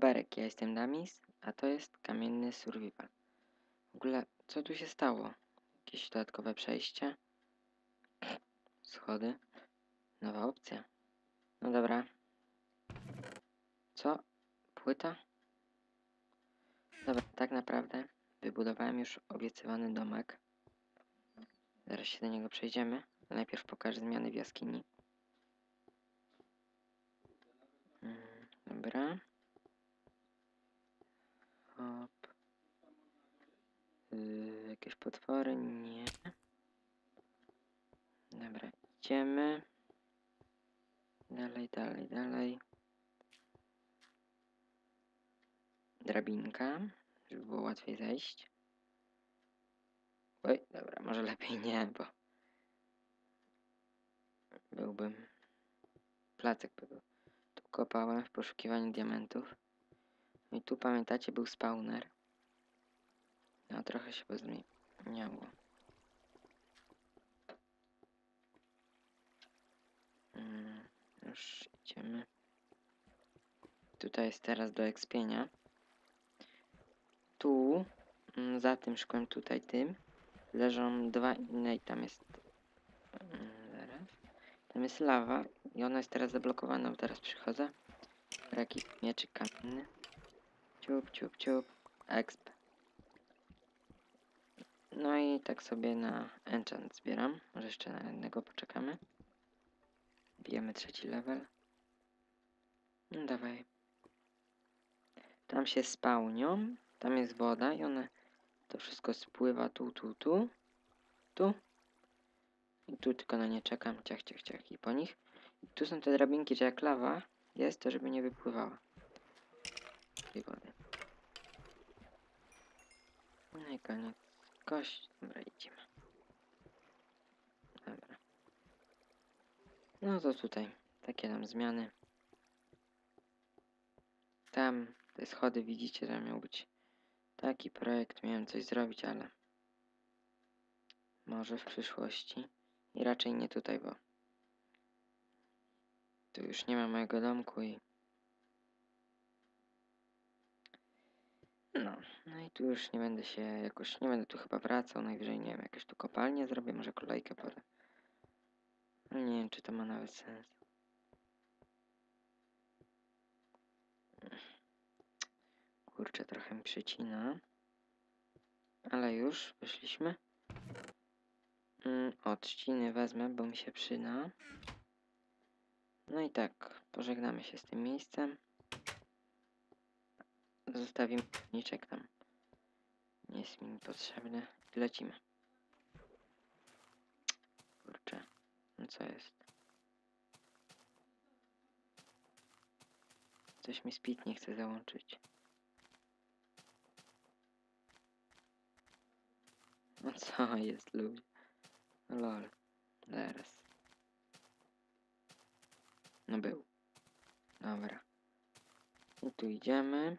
Berek, ja jestem Damis, a to jest kamienny survival. W ogóle, co tu się stało? Jakieś dodatkowe przejście? Schody? Nowa opcja. No dobra. Co? Płyta? Dobra, tak naprawdę wybudowałem już obiecywany domek. Zaraz się do niego przejdziemy. Najpierw pokażę zmiany w jaskini. Mm, Dobra. Hop. Yy, jakieś potwory? Nie. Dobra, idziemy. Dalej, dalej, dalej. Drabinka, żeby było łatwiej zejść. Oj, dobra, może lepiej nie, bo byłbym... Placek by był. Tu kopałem w poszukiwaniu diamentów. I tu pamiętacie był spawner. No trochę się pozmieniało. Mm, już idziemy. Tutaj jest teraz do ekspienia. Tu, mm, za tym szkłem tutaj tym, leżą dwa inne i tam jest... mm, Zaraz. Tam jest lawa i ona jest teraz zablokowana, bo teraz przychodzę. Jaki mieczyk kamienny. Ciup, ciup, ciup. Exp. No i tak sobie na enchant zbieram. Może jeszcze na jednego poczekamy. Bijemy trzeci level. No dawaj. Tam się spełnią. Tam jest woda i one to wszystko spływa tu, tu, tu. Tu. I tu tylko na nie czekam. Ciach, ciach, ciach i po nich. I tu są te drabinki, że jak lawa jest, to żeby nie wypływała. tej wody. No i koniec. Kość. Dobra, idziemy. Dobra. No to tutaj. Takie tam zmiany. Tam te schody widzicie, że miał być taki projekt. Miałem coś zrobić, ale może w przyszłości. I raczej nie tutaj, bo tu już nie ma mojego domku i no, no i tu już nie będę się jakoś, nie będę tu chyba wracał, najwyżej nie wiem, jakieś tu kopalnię zrobię, może kolejkę porę. No nie wiem, czy to ma nawet sens. Kurczę, trochę mi przycina. Ale już wyszliśmy. Mm, od trzciny wezmę, bo mi się przyda. No i tak, pożegnamy się z tym miejscem. Zostawimy niczek tam. Nie jest mi potrzebny. I lecimy. Kurczę, no co jest? Coś mi speed nie chce załączyć. No co jest, ludzie? Lol. Zaraz. No był. Dobra. I tu idziemy.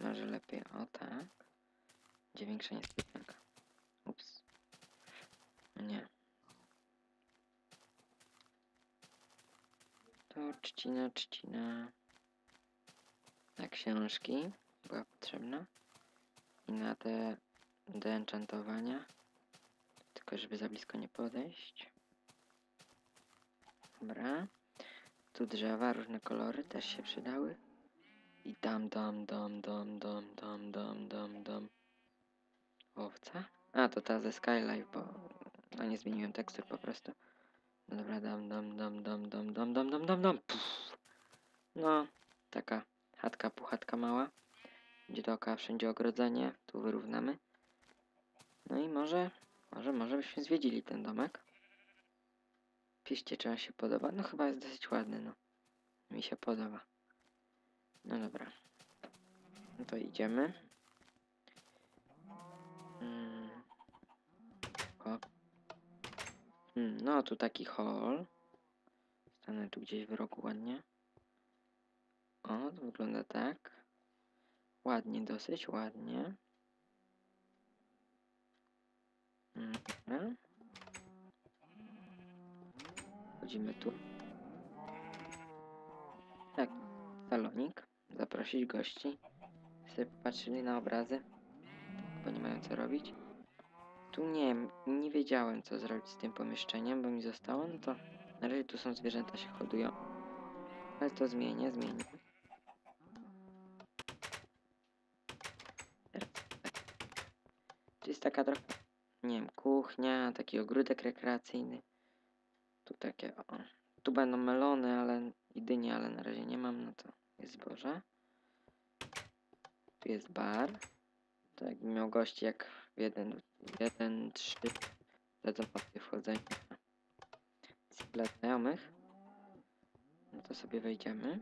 Może lepiej o tak. Gdzie większa niespodzianka. Ups. Nie. To trzcina, trzcina. Na książki była potrzebna. I na te do enchantowania. Tylko żeby za blisko nie podejść. Dobra. Tu drzewa, różne kolory też się przydały. I dam, dam, dam, dam, dam, dam, dam, dam, dam. Owca? A, to ta ze Skylife, bo... No nie zmieniłem tekstur po prostu. No dobra, dam, dam, dam, dam, dam, dam, dam, dam, dam, dam. No, taka chatka, puchatka mała. Będzie dookoła wszędzie ogrodzenie. Tu wyrównamy. No i może, może, może byśmy zwiedzili ten domek. Piszcie, czy on się podoba. No chyba jest dosyć ładny, no. Mi się podoba. No dobra. No to idziemy. Mm. O. Mm, no, tu taki hall. Stanę tu gdzieś w rogu ładnie. O, to wygląda tak. Ładnie, dosyć ładnie. Dobra. Wchodzimy tu. Tak, salonik. Zaprosić gości. Sobie popatrzyli na obrazy, bo nie mają co robić. Tu nie nie wiedziałem co zrobić z tym pomieszczeniem, bo mi zostało, no to na razie tu są zwierzęta, się hodują. Ale to zmienię, zmienię. Tu jest taka trochę, nie wiem, kuchnia, taki ogródek rekreacyjny. Tu takie, o. Tu będą melony, ale i dynie, ale na razie nie mam, no to jest zboże. Tu jest bar. To jakbym miał gości jak w 1, 1, 3. Za opcję wchodzenia. Dla znajomych. No to sobie wejdziemy.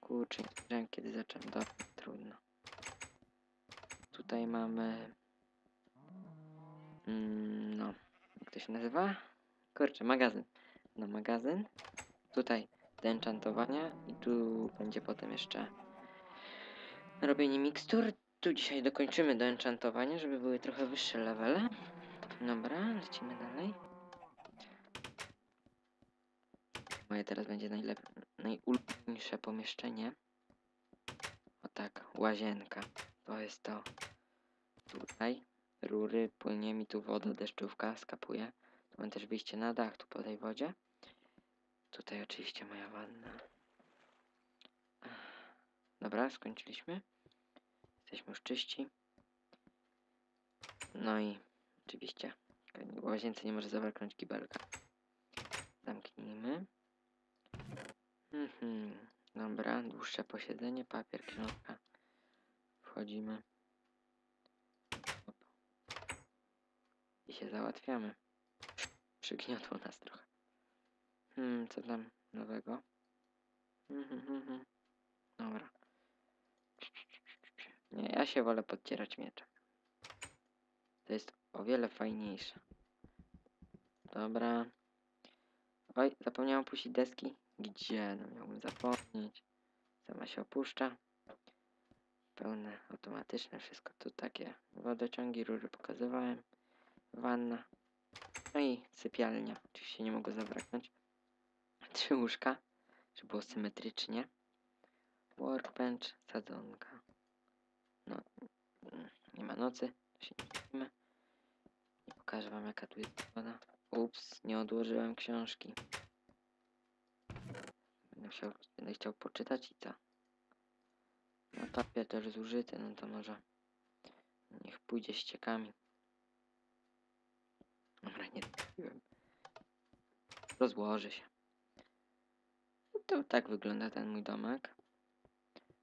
Kurczę, nie kiedy zacząłem. Dobra, trudno. Tutaj mamy... Mm, no, jak to się nazywa? Kurczę, magazyn. No, magazyn. Tutaj do enchantowania i tu będzie potem jeszcze robienie mikstur. Tu dzisiaj dokończymy do enchantowania, żeby były trochę wyższe levele. Dobra, lecimy dalej. Moje teraz będzie najulubieńsze pomieszczenie. O tak, łazienka. To jest to. Tutaj rury, płynie mi tu woda, deszczówka, skapuje. Tu mam też wyjście na dach, tu po tej wodzie. Tutaj oczywiście moja wanna. Dobra, skończyliśmy. Jesteśmy już czyści. No i oczywiście w łazience nie może zabraknąć kibelka. Zamknijmy. Mhm. Dobra, dłuższe posiedzenie, papier, książka. Wchodzimy. I się załatwiamy. Przygniotło nas trochę. Hmm, co tam nowego? Mhm, mhm. Dobra. Nie, ja się wolę podcierać mieczem. To jest o wiele fajniejsze. Dobra. Oj, zapomniałem puścić deski. Gdzie? No miałbym zapomnieć. Sama się opuszcza. Pełne, automatyczne, wszystko tu takie. Wodociągi, rury pokazywałem. Wanna. No i sypialnia. Oczywiście nie mogło zabraknąć. Trzy łóżka, żeby było symetrycznie. Workbench, sadzonka. No, mm, nie ma nocy, to się nie bawimy. Nie pokażę wam jaka tu jest woda. Ups, nie odłożyłem książki. Będę, chciał, będę chciał poczytać i co? No papier też zużyty, no to może niech pójdzie ściekami. Dobra, nie trafiłem. Rozłoży się. To tak wygląda ten mój domek.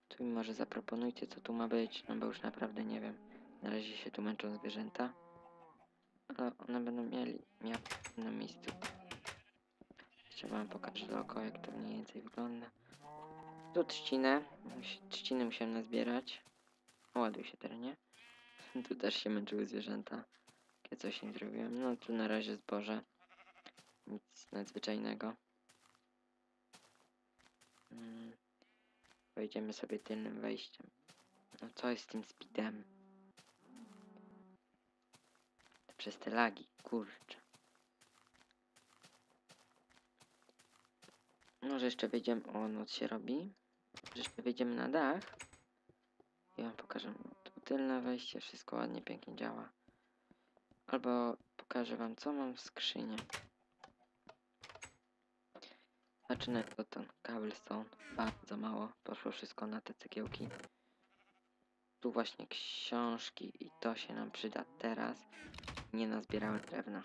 Tu mi może zaproponujcie, co tu ma być, no bo już naprawdę nie wiem. Na razie się tu męczą zwierzęta. Ale one będą mieli, miały innym miejscu. Jeszcze wam pokażę dookoła, jak to mniej więcej wygląda. Tu trzcinę. Trzciny musiałem nazbierać. Ładuj się terenie. Tu też się męczyły zwierzęta. Ja coś nie zrobiłem. No tu na razie zboże. Nic nadzwyczajnego. Mm. Wejdziemy sobie tylnym wejściem. No co jest z tym speedem? To przez te lagi, kurczę. Może jeszcze wejdziemy, o noc się robi. Może jeszcze wejdziemy na dach. I wam pokażę. Tu tylne wejście, wszystko ładnie, pięknie działa. Albo pokażę wam, co mam w skrzyni. Zacznę od ten cobblestone. Bardzo mało. Poszło wszystko na te cegiełki. Tu właśnie książki i to się nam przyda teraz. Nie nazbierałem drewna.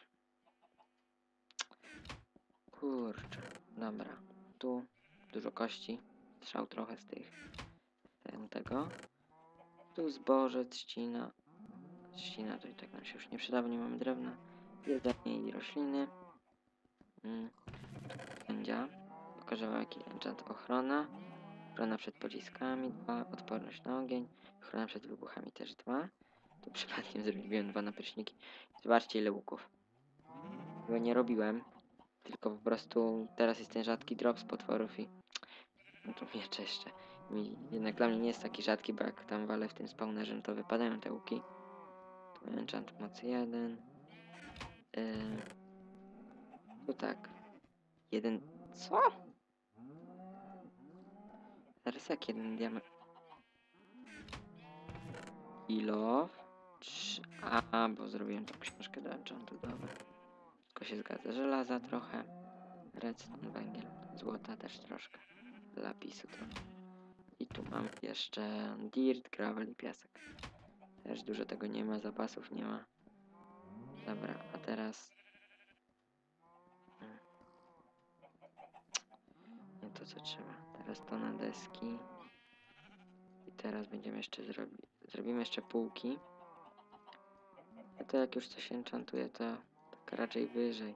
Kurczę. Dobra. Tu dużo kości. Strzał trochę z tych. Tego. Tu zboże, trzcina. Trzcina to i tak nam się już nie przyda, bo nie mamy drewna. Jedzenie i rośliny. Mm. Będzie. Pokażę jaki enchant ochrona. Ochrona przed pociskami, dwa. Odporność na ogień. Ochrona przed wybuchami też dwa. Tu przypadkiem zrobiłem dwa napryszniki. Zobaczcie ile łuków. Tego nie robiłem. Tylko po prostu teraz jest ten rzadki drop z potworów i... No to miecze jeszcze. I jednak dla mnie nie jest taki rzadki, bo jak tam walę w tym spawnerze, no to wypadają te łuki. Tu enchant mocy 1. Yy... Tu tak. Jeden... Co? Jak jeden diament? Kilo. Trz- A, bo zrobiłem tą książkę do enchantu, dobra. Wszystko się zgadza. Żelaza trochę. Redstone, węgiel. Złota też troszkę. Lapisu trochę. I tu mam jeszcze dirt, gravel i piasek. Też dużo tego nie ma, zapasów nie ma. Dobra, a teraz... Mm. Nie to co trzeba. Teraz to na deski. I teraz będziemy jeszcze zrobić. Zrobimy jeszcze półki. A to jak już coś enchantuje, to tak raczej wyżej.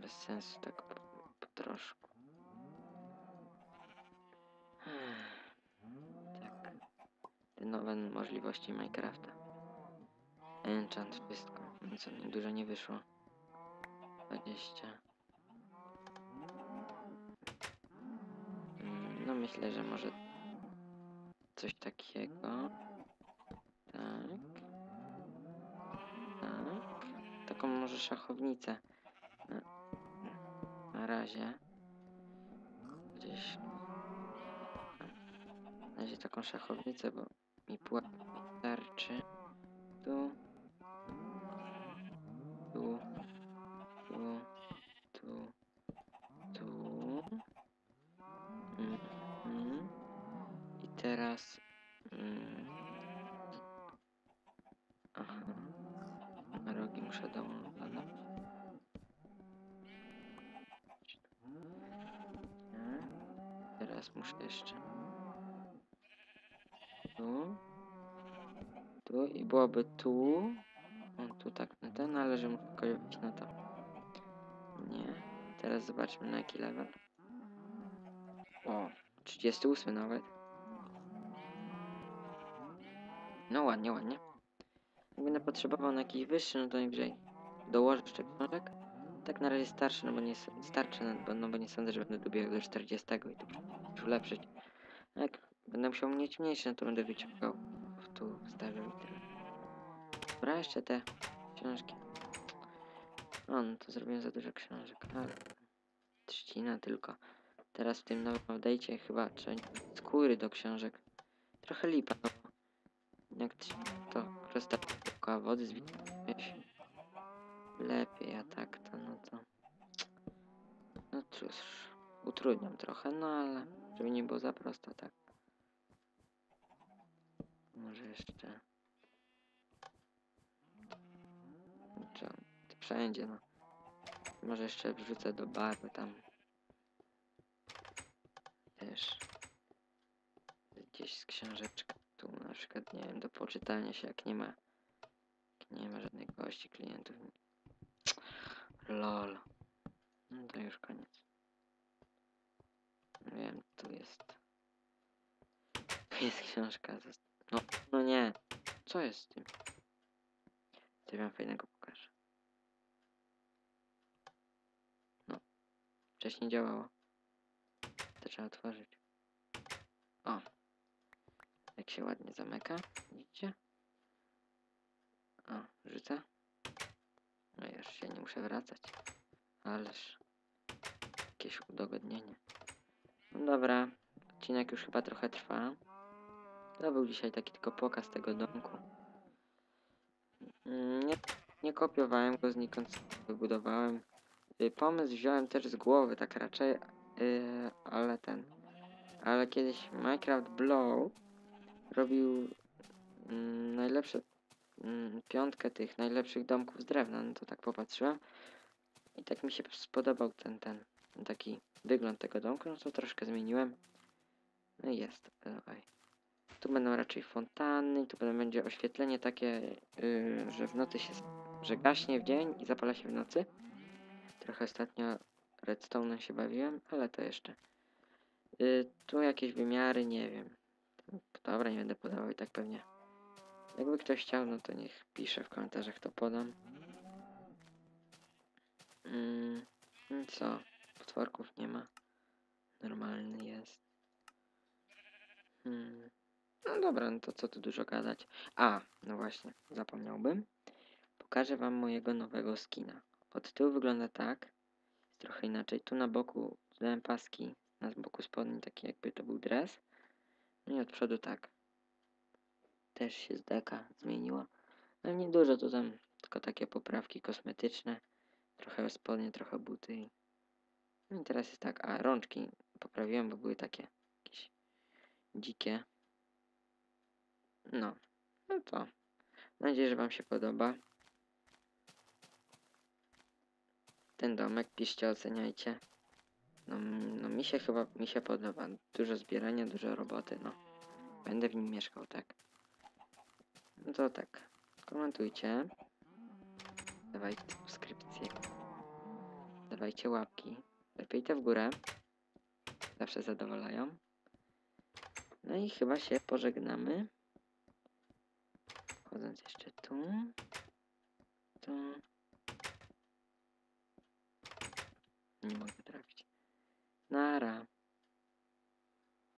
Bez sensu tak po, po troszku. Tak. Te nowe możliwości Minecrafta. Enchant, wszystko. Nic dużo nie wyszło. 20. Mm, No myślę, że może coś takiego. Tak. Tak. Taką może szachownicę. Na, na razie. Gdzieś. Na razie taką szachownicę, bo mi pułap starczy. Tu. Tu. Tu. Tu. Tu. Mhm. I teraz. Mm. Aha. Na rogi muszę dołączyć. Teraz muszę jeszcze. Tu. Tu i byłoby tu. O, tu tak na ten, ale że muszę kojarzyć na to. Nie. Teraz zobaczmy na jaki level. O, 38 nawet. No ładnie, ładnie. Jak będę potrzebował na jakiś wyższy, no to najwyżej dołożę jeszcze książek. Tak na razie starszy, no bo nie starczy, no no bo nie sądzę, że będę dobiegł do 40 i tu już ulepszyć. Jak będę musiał mieć mniejszy, no to będę wyciągał tu wstawiał i tyle. Dobra, jeszcze te książki. O, no to zrobiłem za dużo książek, ale trzcina tylko. Teraz w tym nowym update'cie chyba trzeba skóry do książek. Trochę lipa, no. Jak trz- to dookoła wody z witaminą lepiej, a tak to no to... No cóż, utrudniam trochę, no ale żeby nie było za prosto, tak. Może jeszcze... Co? Wszędzie, no. Może jeszcze wrzucę do barwy tam. Też. Gdzieś z książeczka. Tu na przykład, nie wiem, do poczytania się, jak nie ma... Jak nie ma żadnych gości, klientów. Lol. No to już koniec. Wiem, tu jest. Tu jest książka. No, no nie. Co jest z tym? Coś wam fajnego pokażę. No. Wcześniej działało. To trzeba otworzyć. O. Jak się ładnie zamyka. Widzicie? O, rzucę. No już się nie muszę wracać. Ależ. Jakieś udogodnienie. No dobra. Odcinek już chyba trochę trwa. To był dzisiaj taki tylko pokaz tego domku. Nie, nie kopiowałem go znikąd, wybudowałem. Y, Pomysł wziąłem też z głowy, tak raczej, y, ale ten. Ale kiedyś Minecraft Blow robił mm, najlepsze mm, piątkę tych najlepszych domków z drewna. No to tak popatrzyłem. I tak mi się spodobał ten, ten, taki wygląd tego domku, no to troszkę zmieniłem. No i jest. Oj. Tu będą raczej fontanny, tu będzie oświetlenie takie, yy, że w nocy się, że gaśnie w dzień i zapala się w nocy. Trochę ostatnio redstone'em się bawiłem, ale to jeszcze. Yy, tu jakieś wymiary, nie wiem. Dobra, nie będę podawał i tak pewnie. Jakby ktoś chciał, no to niech pisze w komentarzach, to podam. Mm, i co? Potworków nie ma. Normalny jest. Hmm. No dobra, no to co tu dużo gadać. A, no właśnie, zapomniałbym. Pokażę wam mojego nowego skina. Od tyłu wygląda tak. Jest trochę inaczej. Tu na boku dodałem paski na boku spodni, taki jakby to był dres. No i od przodu tak. Też się z deka zmieniło. Ale nie dużo, to tam tylko takie poprawki kosmetyczne. Trochę spodnie, trochę buty. No i teraz jest tak, a rączki poprawiłem, bo były takie jakieś dzikie. No, no to mam nadzieję, że Wam się podoba. Ten domek, piszcie, oceniajcie. No, no mi się chyba, mi się podoba. Dużo zbierania, dużo roboty, no. Będę w nim mieszkał, tak. No to tak, komentujcie. Dawajcie subskrypcje. Dawajcie łapki. Lepiej te w górę. Zawsze zadowalają. No i chyba się pożegnamy. Wchodząc jeszcze tu. Tu. Nie mogę trafić. Nara.